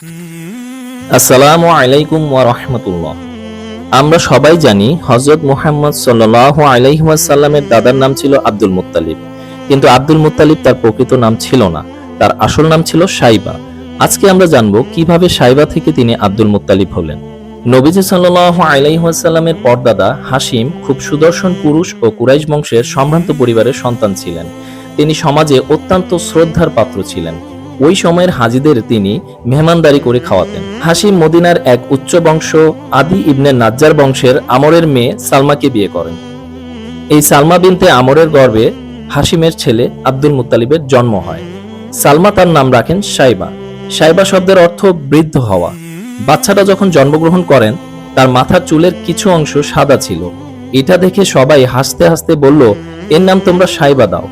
আসসালামু আলাইকুম ওয়া রাহমাতুল্লাহ। আমরা সবাই জানি হজরত মুহাম্মদ সাল্লাল্লাহু আলাইহি ওয়াসাল্লামের দাদার নাম ছিল আব্দুল মুত্তালিব। কিন্তু আব্দুল মুত্তালিব তার প্রকৃত নাম ছিল না। তার আসল নাম ছিল সাইবা। আজকে আমরা জানব কীভাবে সাইবা থেকে তিনি আব্দুল মুত্তালিব হলেন। নবীজি সাল্লাল্লাহু আলাইহি ওয়াসাল্লামের পরদাদা হাসিম খুব সুদর্শন পুরুষ ও কুরাইশ বংশের সম্ভ্রান্ত পরিবারের সন্তান ছিলেন। তিনি সমাজে অত্যন্ত শ্রদ্ধার পাত্র ছিলেন। ওই সময়ের হাজিদের তিনি মেহমানদারি করে খাওয়াতেন। হাসিম মদিনার এক উচ্চ বংশ আদি ইবনে নাজ্জার বংশের আমরের মেয়ে সালমাকে বিয়ে করেন। এই সালমা বিনতে আমরের গর্ভে হাসিমের ছেলে আব্দুল মুতালিবের জন্ম হয়। সালমা তার নাম রাখেন সাইবা সাইবা শব্দের অর্থ বৃদ্ধ হওয়া। বাচ্চাটা যখন জন্মগ্রহণ করেন, তার মাথার চুলের কিছু অংশ সাদা ছিল। এটা দেখে সবাই হাসতে হাসতে বলল, এর নাম তোমরা সাইবা দাও।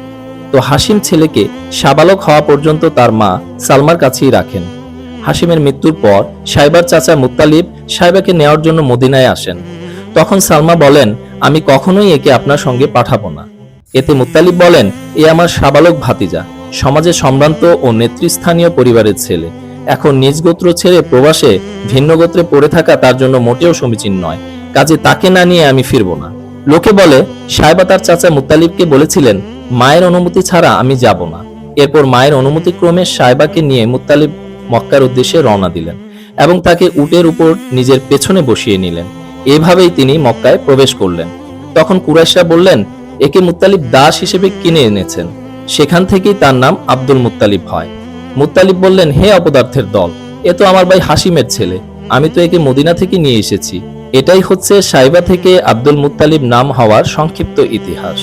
তো হাসিম ছেলেকে সাবালক হওয়া পর্যন্ত তার মা সালমার কাছেই রাখেন। হাসিমের মৃত্যুর পর সাইবার চাচা মুত্তালিব সাইবাকে নেওয়ার জন্য মদিনায় আসেন। তখন সালমা বলেন, আমি কখনোই একে আপনার সঙ্গে পাঠাবো না। এতে মুত্তালিব বলেন, এ আমার সাবালক ভাতিজা, সমাজে সম্ভ্রান্ত ও নেতৃস্থানীয় পরিবারের ছেলে। এখন নিজ গোত্র ছেড়ে প্রবাসে ভিন্ন গোত্রে পড়ে থাকা তার জন্য মোটেও সমীচীন নয়। কাজে তাকে না নিয়ে আমি ফিরবো না। লোকে বলে সাহেবা তার চাচা মুত্তালিবকে বলেছিলেন মায়ের অনুমতি ছাড়া আমি যাব না। এরপর মায়ের অনুমতি ক্রমে সাহেবাকে নিয়ে মুত্তালিব মক্কার উদ্দেশ্যে রওনা দিলেন এবং তাকে উটের উপর নিজের পেছনে বসিয়ে নিলেন। এভাবেই তিনি মক্কায় প্রবেশ করলেন। তখন কুরাইশরা বললেন, একে মুত্তালিব দাস হিসেবে কিনে এনেছেন। সেখান থেকেই তার নাম আব্দুল মুত্তালিব হয়। মুত্তালিব বললেন, হে অপদার্থের দল, এ তো আমার ভাই হাসিমের ছেলে। আমি তো একে মদিনা থেকে নিয়ে এসেছি। এটাই হচ্ছে সাইবা থেকে আব্দুল মুত্তালিব নাম হওয়ার সংক্ষিপ্ত ইতিহাস।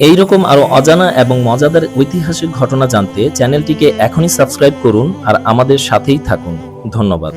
এই রকম আরও অজানা এবং মজাদার ঐতিহাসিক ঘটনা জানতে চ্যানেলটিকে এখনই সাবস্ক্রাইব করুন আর আমাদের সাথেই থাকুন। ধন্যবাদ।